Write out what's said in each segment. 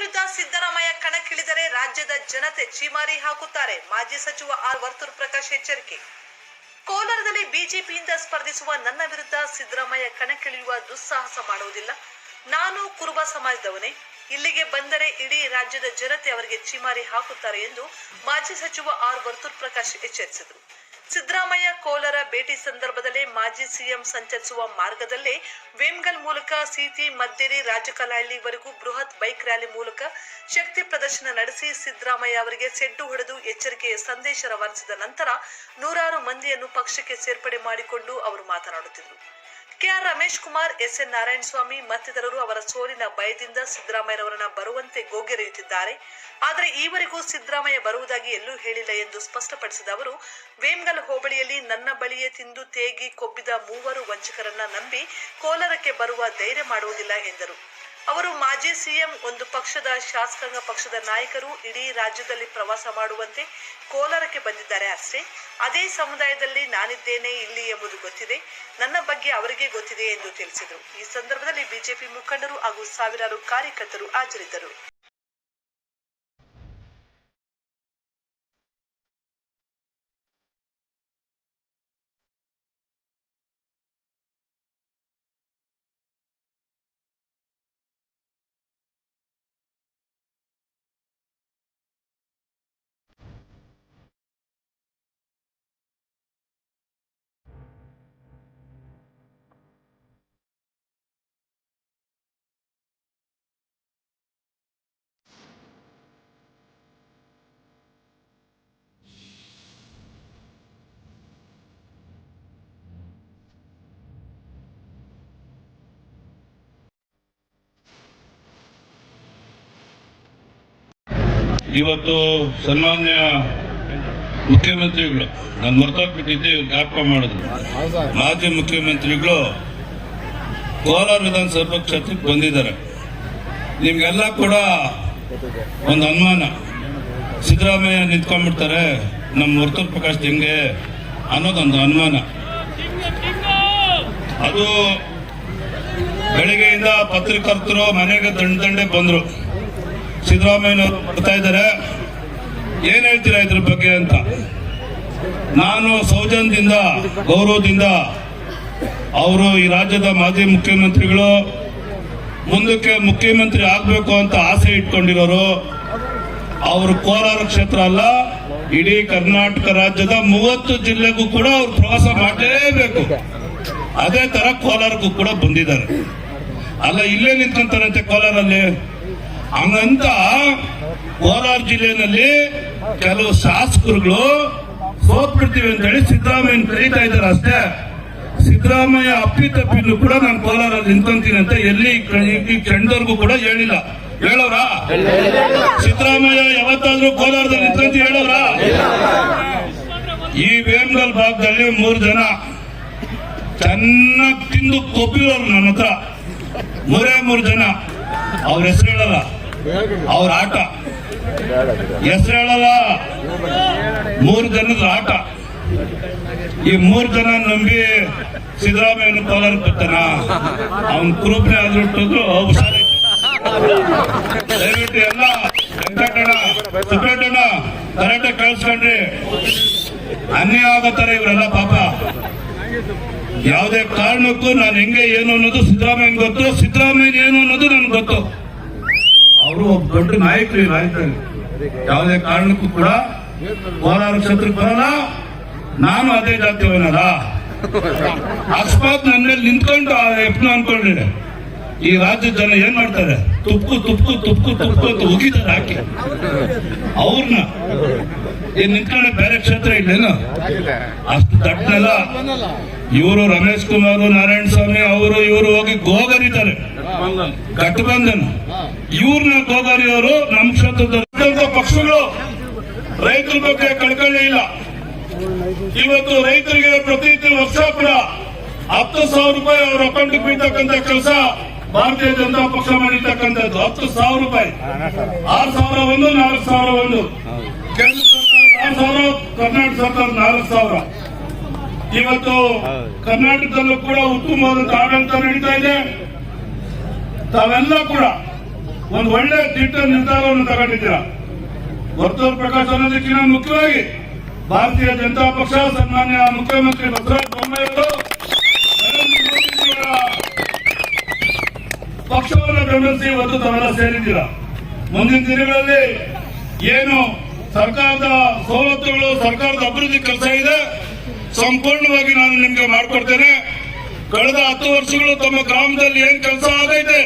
ವಿರುದ್ಧ ಸಿದ್ದರಾಮಯ್ಯ ಕಣಕ್ಕಿಳಿದರೆ ರಾಜ್ಯದ ಜನತೆ ಚೀಮಾರಿ ಹಾಕುತ್ತಾರೆ. ಮಾಜಿ ಸಚಿವ ಆರ್ ವರ್ತೂರ್ ಪ್ರಕಾಶ್ ಎಚ್ಚರಿಕೆ. ಕೋಲಾರದಲ್ಲಿ ಬಿಜೆಪಿಯಿಂದ ಸ್ಪರ್ಧಿಸುವ ನನ್ನ ವಿರುದ್ಧ ಸಿದ್ದರಾಮಯ್ಯ ಕಣಕ್ಕಿಳಿಯುವ ದುಸ್ಸಾಹಸ ಮಾಡುವುದಿಲ್ಲ. ನಾನು ಕುರುಬ ಸಮಾಜದವನೇ. ಇಲ್ಲಿಗೆ ಬಂದರೆ ಇಡೀ ರಾಜ್ಯದ ಜನತೆ ಅವರಿಗೆ ಚೀಮಾರಿ ಹಾಕುತ್ತಾರೆ ಎಂದು ಮಾಜಿ ಸಚಿವ ಆರ್ ವರ್ತೂರ್ ಪ್ರಕಾಶ್ ಎಚ್ಚರಿಸಿದರು. ಸಿದ್ದರಾಮಯ್ಯ ಕೋಲಾರ ಭೇಟಿ ಸಂದರ್ಭದಲ್ಲಿ ಮಾಜಿ ಸಿಎಂ ಸಂಚರಿಸುವ ಮಾರ್ಗದಲ್ಲೇ ವೇಮ್ಗಲ್ ಮೂಲಕ ಸಿಟಿ ಮದ್ದೇರಿ ರಾಜಕಲಹಳ್ಳಿವರೆಗೂ ಬೃಹತ್ ಬೈಕ್ ರ್ಯಾಲಿ ಮೂಲಕ ಶಕ್ತಿ ಪ್ರದರ್ಶನ ನಡೆಸಿ ಸಿದ್ದರಾಮಯ್ಯ ಅವರಿಗೆ ಸೆಡ್ಡು ಹೊಡೆದು ಎಚ್ಚರಿಕೆಯ ಸಂದೇಶ ರವಾನಿಸಿದ ನಂತರ ನೂರಾರು ಮಂದಿಯನ್ನು ಪಕ್ಷಕ್ಕೆ ಸೇರ್ಪಡೆ ಮಾಡಿಕೊಂಡು ಅವರು ಮಾತನಾಡುತ್ತಿದ್ದರು. K R Ramesh Kumar, S N Narayanaswamy ಮತ್ತಿತರರು ಅವರ ಸೋಲಿನ ಭಯದಿಂದ ಸಿದ್ದರಾಮಯ್ಯನವರನ್ನ ಬರುವಂತೆ ಗೋಗೆರೆಯುತ್ತಿದ್ದಾರೆ. ಆದರೆ ಈವರೆಗೂ ಸಿದ್ದರಾಮಯ್ಯ ಬರುವುದಾಗಿ ಎಲ್ಲೂ ಹೇಳಿಲ್ಲ ಎಂದು ಸ್ಪಷ್ಟಪಡಿಸಿದ ಅವರು, ವೇಮ್ಗಲ್ ಹೋಬಳಿಯಲ್ಲಿ ನನ್ನ ಬಳಿಯೇ ತಿಂದು ತೇಗಿ ಕೊಬ್ಬಿದ ಮೂವರು ವಂಚಕರನ್ನ ನಂಬಿ ಕೋಲಾರಕ್ಕೆ ಬರುವ ಧೈರ್ಯ ಮಾಡುವುದಿಲ್ಲ ಎಂದರು. ಅವರು ಮಾಜಿ ಸಿಎಂ, ಒಂದು ಪಕ್ಷದ ಶಾಸಕಾಂಗ ಪಕ್ಷದ ನಾಯಕರು ಇಡೀ ರಾಜ್ಯದಲ್ಲಿ ಪ್ರವಾಸ ಮಾಡುವಂತೆ ಕೋಲಾರಕ್ಕೆ ಬಂದಿದ್ದಾರೆ ಅಷ್ಟೇ. ಅದೇ ಸಮುದಾಯದಲ್ಲಿ ನಾನಿದ್ದೇನೆ, ಇಲ್ಲಿ ಎಂಬುದು ಗೊತ್ತಿದೆ. ನನ್ನ ಬಗ್ಗೆ ಅವರಿಗೆ ಗೊತ್ತಿದೆ ಎಂದು ತಿಳಿಸಿದರು. ಈ ಸಂದರ್ಭದಲ್ಲಿ ಬಿಜೆಪಿ ಮುಖಂಡರು ಹಾಗೂ ಸಾವಿರಾರು ಕಾರ್ಯಕರ್ತರು ಹಾಜರಿದ್ದರು. ಇವತ್ತು ಸನ್ಮಾನ್ಯ ಮುಖ್ಯಮಂತ್ರಿಗಳು, ನಾನು ಮರ್ತೋಗ್ಬಿಟ್ಟಿದ್ದೆ ಜ್ಞಾಪಕ ಮಾಡಿದ್ರು. ಮಾಜಿ ಮುಖ್ಯಮಂತ್ರಿಗಳು ಕೋಲಾರ ವಿಧಾನಸಭಾ ಕ್ಷೇತ್ರಕ್ಕೆ ಬಂದಿದ್ದಾರೆ. ನಿಮ್ಗೆಲ್ಲ ಕೂಡ ಒಂದು ಅನುಮಾನ. ಸಿದ್ದರಾಮಯ್ಯ ನಿಂತ್ಕೊಂಡ್ಬಿಡ್ತಾರೆ ನಮ್ಮ ವರ್ತೂರ್ ಪ್ರಕಾಶ್ ಹೆಂಗೆ ಅನ್ನೋದೊಂದು ಅನುಮಾನ. ಅದು ಬೆಳಿಗ್ಗೆಯಿಂದ ಪತ್ರಕರ್ತರು ಮನೆಗೆ ದಂಡ ದಂಡೆ ಬಂದ್ರು. ಸಿದ್ದರಾಮಯ್ಯನವರು ಬರ್ತಾ ಇದ್ದಾರೆ, ಏನ್ ಹೇಳ್ತೀರಾ ಇದ್ರ ಬಗ್ಗೆ ಅಂತ. ನಾನು ಸೌಜನ್ಯದಿಂದ, ಗೌರವದಿಂದ ಅವರು ಈ ರಾಜ್ಯದ ಮಾಜಿ ಮುಖ್ಯಮಂತ್ರಿಗಳು, ಮುಂದಕ್ಕೆ ಮುಖ್ಯಮಂತ್ರಿ ಆಗ್ಬೇಕು ಅಂತ ಆಸೆ ಇಟ್ಕೊಂಡಿರೋರು, ಅವರು ಕೋಲಾರ ಕ್ಷೇತ್ರ ಅಲ್ಲ, ಇಡೀ ಕರ್ನಾಟಕ ರಾಜ್ಯದ ಮೂವತ್ತು ಜಿಲ್ಲೆಗೂ ಕೂಡ ಅವ್ರು ಪ್ರವಾಸ ಮಾಡಲೇಬೇಕು. ಅದೇ ತರ ಕೋಲಾರಕ್ಕೂ ಕೂಡ ಬಂದಿದ್ದಾರೆ. ಅಲ್ಲ, ಇಲ್ಲೇ ನಿಂತ್ಕೊಂತಾರಂತೆ ಕೋಲಾರಲ್ಲಿ? ಹಂಗಂತ ಕೋಲಾರ ಜಿಲ್ಲೆಯಲ್ಲಿ ಕೆಲವು ಶಾಸಕರುಗಳು ಸೋತ್ಬಿಡ್ತೀವಿ ಅಂತ ಹೇಳಿ ಸಿದ್ದರಾಮಯ್ಯ ಕರೀತಾ ಇದ್ದಾರೆ ಅಷ್ಟೇ. ಸಿದ್ದರಾಮಯ್ಯ ಅಪ್ಪಿ ತಪ್ಪಿನೂ ಕೂಡ ನಾನು ಕೋಲಾರ ನಿಂತೀನಿ ಅಂತ ಎಲ್ಲಿ ಈ ಚಂಡವರೆಗೂ ಕೂಡ ಹೇಳಿಲ್ಲ. ಹೇಳೋರ? ಸಿದ್ದರಾಮಯ್ಯ ಯಾವತ್ತಾದ್ರೂ ಕೋಲಾರದಲ್ಲಿ ನಿಂತಂತ ಹೇಳೋರ? ಈ ವೇಮಗಲ್ ಭಾಗದಲ್ಲಿ ಮೂರು ಜನ ಚೆನ್ನಾಗಿ ತಿಂದು ಕೊಬ್ಬಿರೋರು ನನ್ನ ಹತ್ರ ಮೂರೇ ಮೂರು ಜನ. ಅವ್ರ ಹೆಸರು ಹೇಳಲ್ಲ ಅವ್ರ ಆಟ. ಹೆಸರು ಹೇಳಲ್ಲ. ಮೂರು ಜನದ ಆಟ. ಈ ಮೂರು ಜನ ನಂಬಿ ಸಿದ್ದರಾಮಯ್ಯನ ಕೋಲಾರ ಬರ್ತಾನ ಅವನ್ ಕುರುಬ್ನೆ ಆದ್ರೂ ಹುಷಾರಿ ದಯವಿಟ್ಟು ಎಲ್ಲ ವೆಂಕಟಣ್ಣ ಸುಬ್ಬೇಟಣ್ಣ ಕರೆಕ್ಟಾಗಿ ಕಳಿಸ್ಕೊಂಡ್ರಿ. ಅನ್ಯಾಯ ಆಗತ್ತಾರೆ ತರ ಇವರೆಲ್ಲ ಪಾಪ. ಯಾವುದೇ ಕಾರಣಕ್ಕೂ ನಾನು ಹೆಂಗೆ ಏನು ಅನ್ನೋದು ಸಿದ್ದರಾಮಯ್ಯ ಗೊತ್ತು. ಸಿದ್ದರಾಮಯ್ಯ ಏನು ಅನ್ನೋದು ನನ್ಗೆ ಗೊತ್ತು. ಅವರು ಒಬ್ಬ ದೊಡ್ಡ ನಾಯಕರು ಈ ರಾಜ್ಯದಲ್ಲಿ. ಯಾವುದೇ ಕಾರಣಕ್ಕೂ ಕೂಡ ಕೋಲಾರ ಕ್ಷೇತ್ರಕ್ಕೆ ಬರಲ್ಲ. ನಾನು ಅದೇ ಜಾತಿಯವನಲ್ಲ ಅಕಸ್ಮಾತ್ ನನ್ನ ಮೇಲೆ ನಿಂತ್ಕೊಂಡು ಆ ಅನ್ಕೊಂಡಿದೆ. ಈ ರಾಜ್ಯದ ಜನ ಏನ್ ಮಾಡ್ತಾರೆ? ತುಪ್ಪು ತುಪ್ಪು ತುಪ್ಪು ತುಪ್ಪು ಅಂತ ಉಗಿತಾರೆ ಹಾಕಿ. ಅವ್ರನ್ನ. ಏನ್ ನಿಂತ್ಕೊಂಡೆ ಬೇರೆ ಕ್ಷೇತ್ರ ಇಲ್ಲೇನು? ಅಷ್ಟು ದಟ್ಟನೆಲ್ಲ. ಇವರು ರಮೇಶ್ ಕುಮಾರ್ ನಾರಾಯಣ ಸ್ವಾಮಿ ಅವರು ಇವರು ಹೋಗಿ ಗೋಗರಿತಾರೆ. ಗಠಬಂಧನ್ ಇವ್ರನ್ನ ಗೋದಾರಿಯವರು ನಮ್ಮ ಕ್ಷೇತ್ರದ ಪಕ್ಷಗಳು ರೈತರ ಬಗ್ಗೆ ಕಳ್ಕೊಳ್ಳೇ ಇಲ್ಲ. ಇವತ್ತು ರೈತರಿಗೆ ಪ್ರತಿ ವರ್ಷ ಕೂಡ ಹತ್ತು ಸಾವಿರ ರೂಪಾಯಿ ಅವರ ಅಕೌಂಟ್ಗೆ ಬೀಳ್ತಕ್ಕಂಥ ಕೆಲಸ ಭಾರತೀಯ ಜನತಾ ಪಕ್ಷ ಮಾಡಿರ್ತಕ್ಕಂಥದ್ದು. ಹತ್ತು ಸಾವಿರ ರೂಪಾಯಿ. ಆರು ಸಾವಿರ ಒಂದು, ನಾಲ್ಕು ಸಾವಿರ ಒಂದು. ಕೇಂದ್ರ ಸರ್ಕಾರ ಆರು ಸಾವಿರ, ಕರ್ನಾಟಕ ಸರ್ಕಾರ ನಾಲ್ಕು ಸಾವಿರ. ಇವತ್ತು ಕರ್ನಾಟಕದಲ್ಲೂ ಕೂಡ ಉತ್ತಮವಾದಂತಹ ಆಡಳಿತ ನಡೀತಾ ಇದೆ. ತಾವೆಲ್ಲ ಕೂಡ ಒಂದು ಒಳ್ಳೆ ದಿಟ್ಟ ನಿರ್ಧಾರವನ್ನು ತಗೊಂಡಿದ್ದೀರಾ? ವರ್ತೂರ್ ಪ್ರಕಾಶ್ ಅನ್ನೋದಕ್ಕಿಂತ ಮುಖ್ಯವಾಗಿ ಭಾರತೀಯ ಜನತಾ ಪಕ್ಷ, ಸನ್ಮಾನ್ಯ ಮುಖ್ಯಮಂತ್ರಿ ಬಸವರಾಜ ಬೊಮ್ಮಾಯಿ ಅವರು ನರೇಂದ್ರ ಮೋದಿಜಿಯವರ ಪಕ್ಷವನ್ನು ಬೆಂಬಲಿಸಿ ಇವತ್ತು ತಾವೆಲ್ಲ ಸೇರಿದ್ದೀರಾ? ಮುಂದಿನ ದಿನಗಳಲ್ಲಿ ಏನು ಸರ್ಕಾರದ ಸವಲತ್ತುಗಳು, ಸರ್ಕಾರದ ಅಭಿವೃದ್ಧಿ ಕೆಲಸ ಇದೆ, ಸಂಪೂರ್ಣವಾಗಿ ನಾನು ನಿಮ್ಗೆ ಮಾಡಿಕೊಡ್ತೇನೆ. ಕಳೆದ ಹತ್ತು ವರ್ಷಗಳು ತಮ್ಮ ಗ್ರಾಮದಲ್ಲಿ ಏನ್ ಕೆಲಸ ಆಗೈತೆ?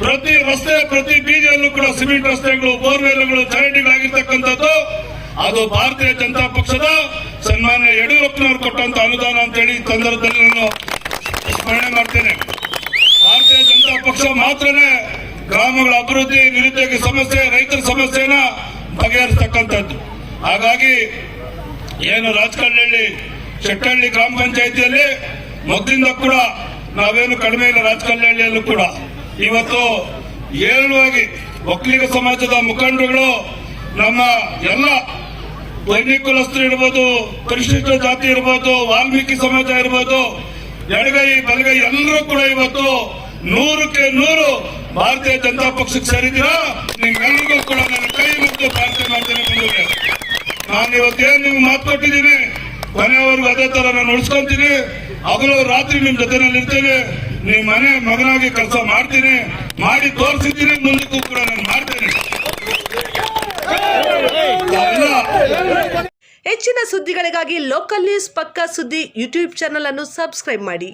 ಪ್ರತಿ ರಸ್ತೆ, ಪ್ರತಿ ಬೀದಿಯಲ್ಲೂ ಕೂಡ ಸಿಮೆಂಟ್ ರಸ್ತೆಗಳು, ಬೋರ್ವೆಲ್ಗಳು, ಚರಂಡಿಗಳಾಗಿರ್ತಕ್ಕಂಥದ್ದು. ಅದು ಭಾರತೀಯ ಜನತಾ ಪಕ್ಷದ ಸನ್ಮಾನ್ಯ ಯಡಿಯೂರಪ್ಪನವರು ಕೊಟ್ಟಂತ ಅನುದಾನ ಅಂತೇಳಿ ಈ ಸಂದರ್ಭದಲ್ಲಿ ನಾನು ಸ್ಮರಣೆ ಮಾಡ್ತೇನೆ. ಭಾರತೀಯ ಜನತಾ ಪಕ್ಷ ಮಾತ್ರನೇ ಗ್ರಾಮಗಳ ಅಭಿವೃದ್ಧಿ, ನಿರುದ್ಯೋಗ ಸಮಸ್ಯೆ, ರೈತರ ಸಮಸ್ಯೆನ ಬಗೆಹರಿಸತಕ್ಕಂಥದ್ದು. ಹಾಗಾಗಿ ಏನು ರಾಜಕಲ್ಲಹಳ್ಳಿ ಶೆಟ್ಟಹಳ್ಳಿ ಗ್ರಾಮ ಪಂಚಾಯಿತಿಯಲ್ಲಿ ಮೊದಲಿಂದ ಕೂಡ ನಾವೇನು ಕಡಿಮೆ ಇಲ್ಲ ರಾಜಕಲ್ಲಹಳ್ಳಿಯಲ್ಲೂ ಕೂಡ. ಇವತ್ತು ಏಳುವಾಗಿ ಒಕ್ಕಲಿಗ ಸಮಾಜದ ಮುಖಂಡರುಗಳು ನಮ್ಮ ಎಲ್ಲ ವೈನಿಕುಲಸ್ಥರು ಇರ್ಬೋದು, ಪರಿಶಿಷ್ಟ ಜಾತಿ ಇರ್ಬೋದು, ವಾಲ್ಮೀಕಿ ಸಮಾಜ ಇರ್ಬೋದು ಎಡಗೈ ಬಲಗೈ ಎಲ್ಲರೂ ಕೂಡ ಇವತ್ತು ನೂರಕ್ಕೆ ನೂರು ಭಾರತೀಯ ಜನತಾ ಪಕ್ಷಕ್ಕೆ ಸೇರಿದ್ದೀರಾ? ನಿಮ್ಗೆಲ್ಲರಿಗೂ ಕೂಡ ನನ್ನ ಕೈ ಮುಗಿದು ಪ್ರಾರ್ಥನೆ ಮಾಡ್ತೇನೆ ನಾನು ಇವತ್ತೇನು ನಿಮ್ಗೆ ಮಾತು ಕೊಟ್ಟಿದ್ದೀನಿ ಕೊನೆಯವರೆಗೂ ಅದೇ ತರ ನಾನು ಉಳಿಸ್ಕೊಂತೀನಿ. ಹಗಲು ರಾತ್ರಿ ನಿಮ್ ನಾನು ಇರ್ತೇನೆ ನಿಮ್ ಮನೆ ಮಗನಾಗಿ ಕೆಲಸ ಮಾಡ್ತೀನಿ, ಮಾಡಿ ತೋರಿಸಿದ್ದೀನಿ ಮುಂದಕ್ಕೂ ಕೂಡ ನಾನು ಮಾಡ್ತೇನೆ. ಹೆಚ್ಚಿನ ಸುದ್ದಿಗಳಿಗಾಗಿ ಲೋಕಲ್ ನ್ಯೂಸ್ ಪಕ್ಕಾ ಸುದ್ದಿ ಯೂಟ್ಯೂಬ್ ಚಾನೆಲ್ ಅನ್ನು ಸಬ್ಸ್ಕ್ರೈಬ್ ಮಾಡಿ.